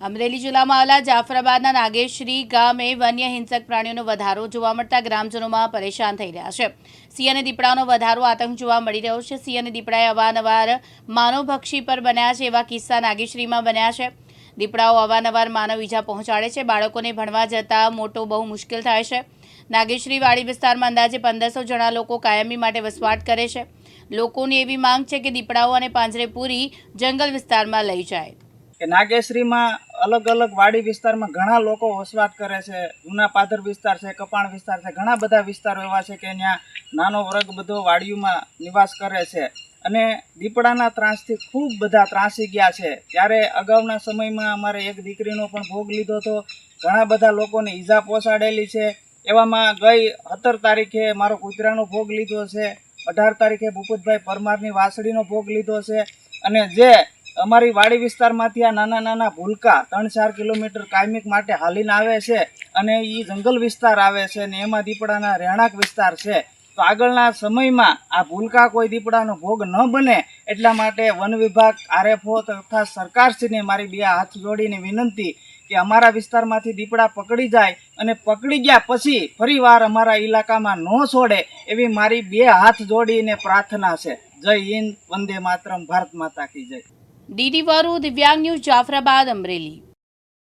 અમરેલી જિલ્લામાં આવેલા જાફરાબાદના નાગેશ્રી ગામે વન્ય હિંસક પ્રાણીઓનો વધારો જોવા મળતા ગ્રામજનોમાં પરેશાન થઈ રહ્યા છે. સિંહ અને દીપડાનો વધારો આતંક જોવા મળી રહ્યો છે. સિંહ અને દીપડાએ અવારનવાર માનવભક્ષી પર બન્યા છે એવા કિસ્સા નાગેશ્રીમાં બન્યા છે. દીપડાઓ અવારનવાર માનવ ઈજા પહોંચાડે છે. બાળકોને ભણવા જતા મોટો બહુ મુશ્કેલ થાય છે. નાગેશ્રી વાડી વિસ્તારમાં અંદાજે પંદરસો જણા લોકો કાયમી માટે વસવાટ કરે છે. લોકોની એવી માંગ છે કે દીપડાઓ અને પાંજરેપુરી જંગલ વિસ્તારમાં લઈ જાય. કે નાગેશ્રીમાં અલગ અલગ વાડી વિસ્તારમાં ઘણા લોકો વસવાટ કરે છે જૂના પાદર વિસ્તાર છે, કપાણ વિસ્તાર છે, ઘણા બધા વિસ્તારો એવા છે કે ત્યાં નાનો વર્ગ બધો વાડીઓમાં નિવાસ કરે છે. અને દીપડાના ત્રાસથી ખૂબ બધા ત્રાસી ગયા છે. ત્યારે અગાઉના સમયમાં અમારે એક દીકરીનો પણ ભોગ લીધો હતો. ઘણા બધા લોકોને ઈજા પહોંચાડેલી છે. એવામાં ગઈ સત્તર તારીખે મારો કૂતરાનો ભોગ લીધો છે. અઢાર તારીખે ભૂપતભાઈ પરમારની વાસળીનો ભોગ લીધો છે. અને જે અમારી વાડી વિસ્તારમાંથી આ નાના નાના ભૂલકા ત્રણ ચાર કિલોમીટર કાયમિક માટે હાલીને આવે છે અને એ જંગલ વિસ્તાર આવે છે ને એમાં દીપડાના રહેણાંક વિસ્તાર છે. તો આગળના સમયમાં આ ભૂલકા કોઈ દીપડાનો ભોગ ન બને એટલા માટે વન વિભાગ, આરએફઓ તથા સરકારશ્રીને મારી બે હાથ જોડીને વિનંતી કે અમારા વિસ્તારમાંથી દીપડા પકડી જાય અને પકડી ગયા પછી ફરીવાર અમારા ઇલાકામાં ન છોડે એવી મારી બે હાથ જોડીને પ્રાર્થના છે. જય હિન્દ, વંદે માતરમ, ભારત માતા કી જય. ડીડી વાળું દિવ્યાંગ ન્યૂઝ જાફરાબાદ અમરેલી.